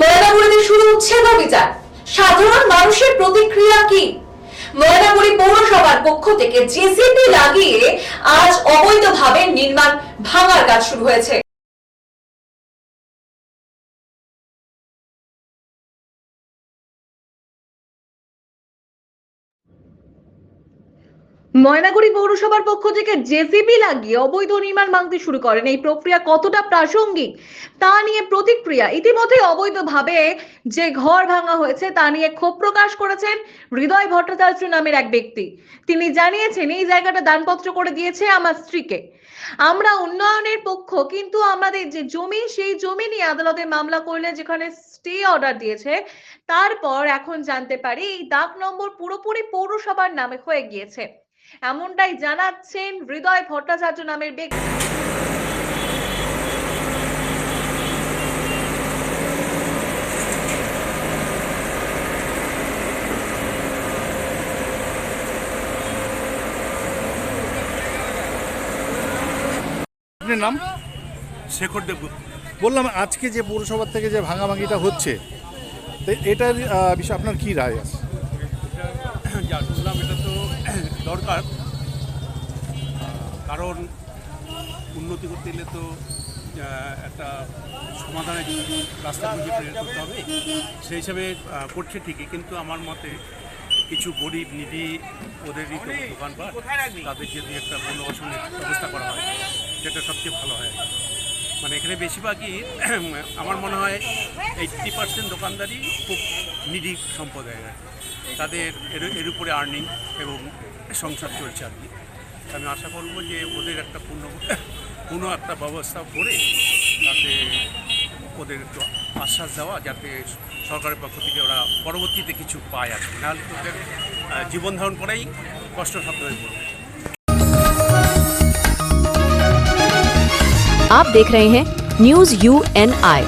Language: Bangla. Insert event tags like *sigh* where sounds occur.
ময়নাগুড়িতে শুরু উচ্ছেদ অভিযান সাধারণ মানুষের প্রতিক্রিয়া কি? ময়নাগুড়ি পৌরসভার পক্ষ থেকে জেসিপি লাগিয়ে আজ অবৈধভাবে নির্মাণ ভাঙার কাজ শুরু হয়েছে। ময়নাগুড়ি পৌরসভার পক্ষ থেকে জেসিবি লাগিয়ে অবৈধ নির্মাণ ভাঙতে শুরু করেন। এই প্রক্রিয়া কতটা প্রাসঙ্গিক তা নিয়ে প্রতিক্রিয়া ইতিমধ্যে অবৈধভাবে যে ঘর ভাঙা হয়েছে তা নিয়ে ক্ষোভ প্রকাশ করেছেন হৃদয় ভট্টাচার্য নামের এক ব্যক্তি। তিনি জানিয়েছেন, এই জায়গাটা দানপত্র করে দিয়েছে আমার স্ত্রীকে। আমরা উন্নয়নের পক্ষ, কিন্তু আমাদের যে জমি, সেই জমি নিয়ে আদালতে মামলা করলে যেখানে স্টে অর্ডার দিয়েছে, তারপর এখন জানতে পারি এই দাগ নম্বর পুরোপুরি পৌরসভার নামে হয়ে গিয়েছে। এমনটাই জানাচ্ছেন হৃদয় ভট্টাচার্য নামের ব্যক্তি। আপনার নাম? শেখর দেবগুপ্ত। বললাম আজকে যে পৌরসভার থেকে যে ভাঙাভাঙিটা হচ্ছে তো এটার বিষয়ে আপনার কি রায় আছে? যা শুনলাম এটা কারণ উন্নতি করতে গেলে তো একটা সমাধানের রাস্তা খুঁজে বের করতে হবে। সেই হিসাবে করছে ঠিকই কিন্তু আমার মতে কিছু গরিব নিধি ওদেরই তো দোকানপাট তাদের যদি একটা পুনর্বাসনের ব্যবস্থা করা হয় সেটা সবচেয়ে ভালো হয়। মানে এখানে বেশিরভাগই *clears throat* আমার মনে হয় এইট্টি পার্সেন্ট দোকানদারই খুব নিডি সম্প্রদায়ের। তাদের এর এর উপরে আর্নিং এবং সংসার চলছে আর কি। আমি আশা করব যে ওদের একটা পূর্ণ পূর্ণ একটা ব্যবস্থা করে তাতে ওদের একটু আশ্বাস দেওয়া যাতে সরকারের পক্ষ থেকে ওরা পরবর্তীতে কিছু পায় আর কি নাহলে তো ওদের আহ, জীবন ধারণ করাই কষ্টসাধ্য হয়ে পড়বে आप देख रहे हैं न्यूज यू एन आई